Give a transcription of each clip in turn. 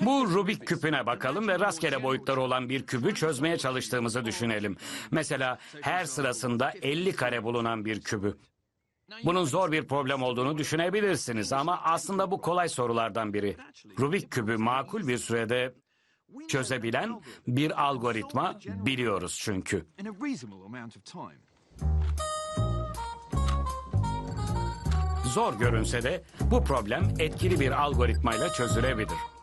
Bu Rubik küpüne bakalım ve rastgele boyutları olan bir kübü çözmeye çalıştığımızı düşünelim. Mesela her sırasında 50 kare bulunan bir kübü. Bunun zor bir problem olduğunu düşünebilirsiniz ama aslında bu kolay sorulardan biri. Rubik kübü makul bir sürede çözebilen bir algoritma biliyoruz çünkü. Zor görünse de bu problem etkili bir algoritmayla çözülebilir.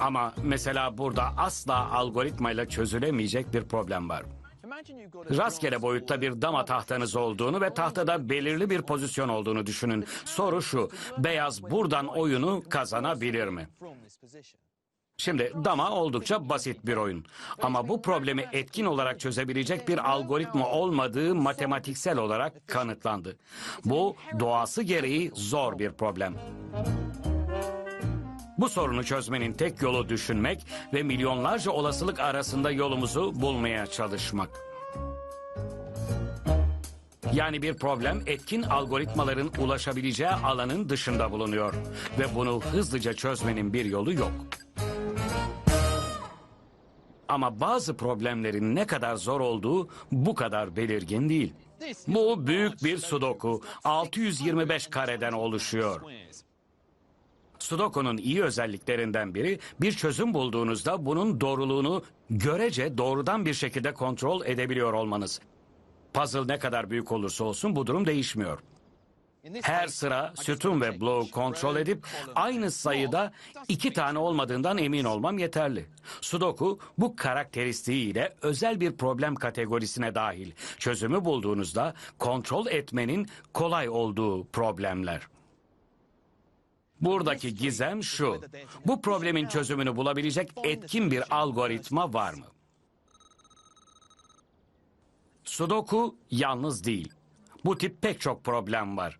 Ama mesela burada asla algoritmayla çözülemeyecek bir problem var. Rastgele boyutta bir dama tahtanız olduğunu ve tahtada belirli bir pozisyon olduğunu düşünün. Soru şu, beyaz buradan oyunu kazanabilir mi? Şimdi dama oldukça basit bir oyun. Ama bu problemi etkin olarak çözebilecek bir algoritma olmadığı matematiksel olarak kanıtlandı. Bu doğası gereği zor bir problem. Bu sorunu çözmenin tek yolu düşünmek ve milyonlarca olasılık arasında yolumuzu bulmaya çalışmak. Yani bir problem etkin algoritmaların ulaşabileceği alanın dışında bulunuyor ve bunu hızlıca çözmenin bir yolu yok. Ama bazı problemlerin ne kadar zor olduğu bu kadar belirgin değil. Bu büyük bir sudoku 625 kareden oluşuyor. Sudoku'nun iyi özelliklerinden biri bir çözüm bulduğunuzda bunun doğruluğunu görece doğrudan bir şekilde kontrol edebiliyor olmanız. Puzzle ne kadar büyük olursa olsun bu durum değişmiyor. Her sıra sütun ve bloğu kontrol edip aynı sayıda iki tane olmadığından emin olmam yeterli. Sudoku bu karakteristiğiyle özel bir problem kategorisine dahil. Çözümü bulduğunuzda kontrol etmenin kolay olduğu problemler. Buradaki gizem şu. Bu problemin çözümünü bulabilecek etkin bir algoritma var mı? Sudoku yalnız değil. Bu tip pek çok problem var.